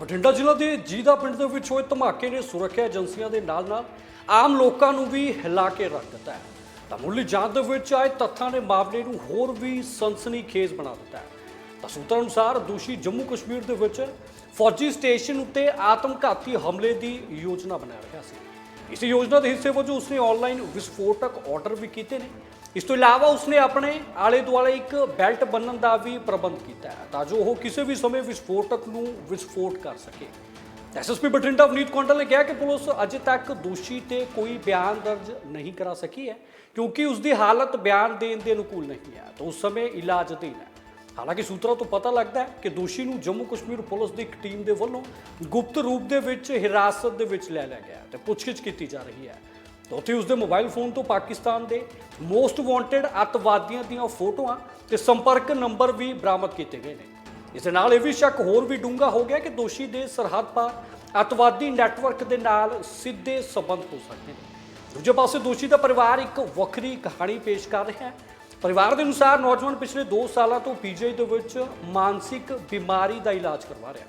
ਬਠਿੰਡਾ ਜ਼ਿਲ੍ਹਾ ਦੇ ਜੀਦਾ ਪਿੰਡ ਦੇ ਵਿੱਚ ਹੋਏ ਧਮਾਕੇ ਨੇ ਸੁਰੱਖਿਆ ਏਜੰਸੀਆਂ ਦੇ ਨਾਲ-ਨਾਲ ਆਮ ਲੋਕਾਂ ਨੂੰ ਵੀ ਹਿਲਾ ਕੇ ਰੱਖ ਦਿੱਤਾ ਹੈ। ਤਾਂ ਮੁੱਢਲੀ ਜਾਂਚ ਦੇ ਵਿੱਚ ਆਏ ਤੱਥਾਂ ਨੇ ਮਾਮਲੇ ਨੂੰ ਹੋਰ ਵੀ ਸਨਸਨੀਖੇਜ਼ ਬਣਾ ਦਿੱਤਾ ਹੈ। ਤਾਂ ਸੂਤਰਾਂ ਅਨੁਸਾਰ ਦੋਸ਼ੀ ਜੰਮੂ ਕਸ਼ਮੀਰ ਦੇ ਵਿੱਚ ਫੌਜੀ ਸਟੇਸ਼ਨ ਉੱਤੇ ਆਤਮਘਾਤੀ ਹਮਲੇ ਦੀ ਯੋਜਨਾ ਬਣਾ ਰਿਹਾ ਸੀ। ਇਸ ਯੋਜਨਾ ਦੇ ਹਿੱਸੇ ਵਜੋਂ ਉਸਨੇ ਆਨਲਾਈਨ ਵਿਸਫੋਟਕ ਆਰਡਰ ਵੀ ਕੀਤੇ ਨੇ। ਇਸ ਤੋਂ ਇਲਾਵਾ ਉਸਨੇ ਆਪਣੇ ਆਲੇ ਦੁਆਲੇ ਇੱਕ ਬੈਲਟ ਬੰਨਣ ਦਾ ਵੀ ਪ੍ਰਬੰਧ ਕੀਤਾ ਹੈ ਤਾਂ ਜੋ ਉਹ ਕਿਸੇ ਵੀ ਸਮੇਂ ਵਿਸਫੋਟਕ ਨੂੰ ਵਿਸਫੋਟ ਕਰ ਸਕੇ। ਐਸਐਸਪੀ ਬਠਿੰਡਾ ਅਵਨੀਤ ਕੌਂਡਲ ਨੇ ਕਿਹਾ ਕਿ ਪੁਲਿਸ ਅਜੇ ਤੱਕ ਦੋਸ਼ੀ ਤੇ ਕੋਈ ਬਿਆਨ ਦਰਜ ਨਹੀਂ ਕਰਾ ਸਕੀ ਹੈ, ਕਿਉਂਕਿ ਉਸ ਦੀ ਹਾਲਤ ਬਿਆਨ ਦੇਣ ਦੇ ਅਨੁਕੂਲ ਨਹੀਂ ਹੈ, ਤਾਂ ਉਸ ਸਮੇਂ ਇਲਾਜ ਅਧੀਨ ਹੈ। ਹਾਲਾਂਕਿ ਸੂਤਰਾਂ ਤੋਂ ਪਤਾ ਲੱਗਦਾ ਹੈ ਕਿ ਦੋਸ਼ੀ ਨੂੰ ਜੰਮੂ ਕਸ਼ਮੀਰ ਪੁਲਿਸ ਦੀ ਇੱਕ ਟੀਮ ਦੇ ਵੱਲੋਂ ਗੁਪਤ ਰੂਪ ਦੇ ਵਿੱਚ ਹਿਰਾਸਤ ਦੇ ਵਿੱਚ ਲੈ ਲਿਆ ਗਿਆ ਹੈ ਤੇ ਪੁੱਛਗਿੱਛ ਕੀਤੀ ਜਾ ਰਹੀ ਹੈ। ਉੱਥੇ ਉਸ ਦੇ ਮੋਬਾਈਲ ਫੋਨ ਤੋਂ ਪਾਕਿਸਤਾਨ ਦੇ ਮੋਸਟ ਵਾਂਟਡ ਅੱਤਵਾਦੀਆਂ ਦੀਆਂ ਫੋਟੋਆਂ ਤੇ ਸੰਪਰਕ ਨੰਬਰ ਵੀ ਬਰਾਮਦ ਕੀਤੇ ਗਏ ਨੇ। ਇਸ ਦੇ ਨਾਲ ਇਹ ਵੀ ਸ਼ੱਕ ਹੋਰ ਵੀ ਡੂੰਘਾ ਹੋ ਗਿਆ ਕਿ ਦੋਸ਼ੀ ਦੇ ਸਰਹੱਦ ਪਾਰ ਅੱਤਵਾਦੀ ਨੈਟਵਰਕ ਦੇ ਨਾਲ ਸਿੱਧੇ ਸਬੰਧ ਹੋ ਸਕਦੇ ਨੇ। ਦੂਜੇ ਪਾਸੇ ਦੋਸ਼ੀ ਦਾ ਪਰਿਵਾਰ ਇੱਕ ਵੱਖਰੀ ਕਹਾਣੀ ਪੇਸ਼ ਕਰ ਰਿਹਾ ਹੈ। ਪਰਿਵਾਰ ਦੇ ਅਨੁਸਾਰ ਨੌਜਵਾਨ ਪਿਛਲੇ 2 ਸਾਲਾਂ ਤੋਂ ਪੀਜੀਆਈ ਦੇ ਵਿੱਚ ਮਾਨਸਿਕ ਬਿਮਾਰੀ ਦਾ ਇਲਾਜ ਕਰਵਾ ਰਿਹਾ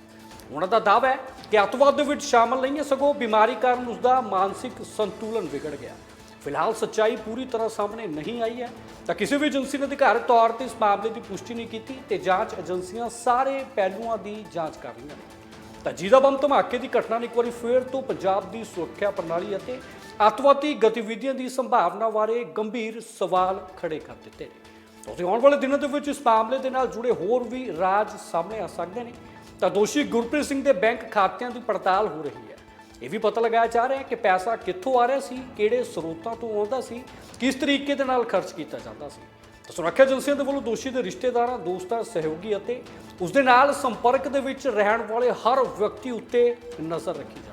ਉਹਨਾਂ ਦਾ ਦਾਅਵਾ ਹੈ ਕਿ ਅੱਤਵਾਦ ਦੇ ਵਿੱਚ ਸ਼ਾਮਲ ਨਹੀਂ ਹੈ ਸਗੋਂ ਬਿਮਾਰੀ ਕਾਰਨ ਉਸ ਦਾ ਮਾਨਸਿਕ ਸੰਤੁਲਨ ਵਿਗੜ ਗਿਆ। ਫਿਲਹਾਲ ਸੱਚਾਈ ਪੂਰੀ ਤਰ੍ਹਾਂ ਸਾਹਮਣੇ ਨਹੀਂ ਆਈ ਹੈ। ਤਾਂ ਕਿਸੇ ਵੀ ਏਜੰਸੀ ਨੇ ਅਧਿਕਾਰਤ ਤੌਰ ਤੇ ਇਸ ਮਾਮਲੇ ਦੀ ਪੁਸ਼ਟੀ ਨਹੀਂ ਕੀਤੀ ਤੇ ਜਾਂਚ ਏਜੰਸੀਆਂ ਸਾਰੇ ਪਹਿਲੂਆਂ ਦੀ ਜਾਂਚ ਕਰ ਰਹੀਆਂ ਨੇ। ਤਾਂ ਜਿਹਦਾ ਬੰਬ ਧਮਾਕੇ ਦੀ ਘਟਨਾ ਨੇ ਇੱਕ ਵਾਰੀ ਫੇਰ ਤੋਂ ਪੰਜਾਬ ਦੀ ਸੁਰੱਖਿਆ ਪ੍ਰਣਾਲੀ ਅਤੇ ਅੱਤਵਾਦੀ ਗਤੀਵਿਧੀਆਂ ਦੀ ਸੰਭਾਵਨਾ ਬਾਰੇ ਗੰਭੀਰ ਸਵਾਲ ਖੜੇ ਕਰ ਦਿੱਤੇ ਨੇ। ਤੇ ਆਉਣ ਵਾਲੇ ਦਿਨਾਂ ਦੇ ਵਿੱਚ ਇਸ ਮਾਮਲੇ ਦੇ ਨਾਲ ਜੁੜੇ ਹੋਰ ਵੀ ਰਾਜ ਸਾਹਮਣੇ ਆ ਸਕਦੇ ਨੇ। ਤਾਂ ਦੋਸ਼ੀ ਗੁਰਪ੍ਰੀਤ ਸਿੰਘ ਦੇ ਬੈਂਕ ਖਾਤਿਆਂ ਦੀ ਪੜਤਾਲ ਹੋ ਰਹੀ ਹੈ। ਇਹ ਵੀ ਪਤਾ ਲਗਾਇਆ ਜਾ ਰਿਹਾ ਹੈ ਕਿ ਪੈਸਾ ਕਿੱਥੋਂ ਆ ਰਿਹਾ ਸੀ, ਕਿਹੜੇ ਸਰੋਤਾਂ ਤੋਂ ਆਉਂਦਾ ਸੀ, ਕਿਸ ਤਰੀਕੇ ਦੇ ਨਾਲ ਖਰਚ ਕੀਤਾ ਜਾਂਦਾ ਸੀ। ਤਾਂ ਸੁਰੱਖਿਆ ਏਜੰਸੀਆਂ ਦੇ ਵੱਲੋਂ ਦੋਸ਼ੀ ਦੇ ਰਿਸ਼ਤੇਦਾਰਾਂ, ਦੋਸਤਾਂ, ਸਹਿਯੋਗੀ ਅਤੇ ਉਸ ਦੇ ਨਾਲ ਸੰਪਰਕ ਦੇ ਵਿੱਚ ਰਹਿਣ ਵਾਲੇ ਹਰ ਵਿਅਕਤੀ ਉੱਤੇ ਨਜ਼ਰ ਰੱਖੀ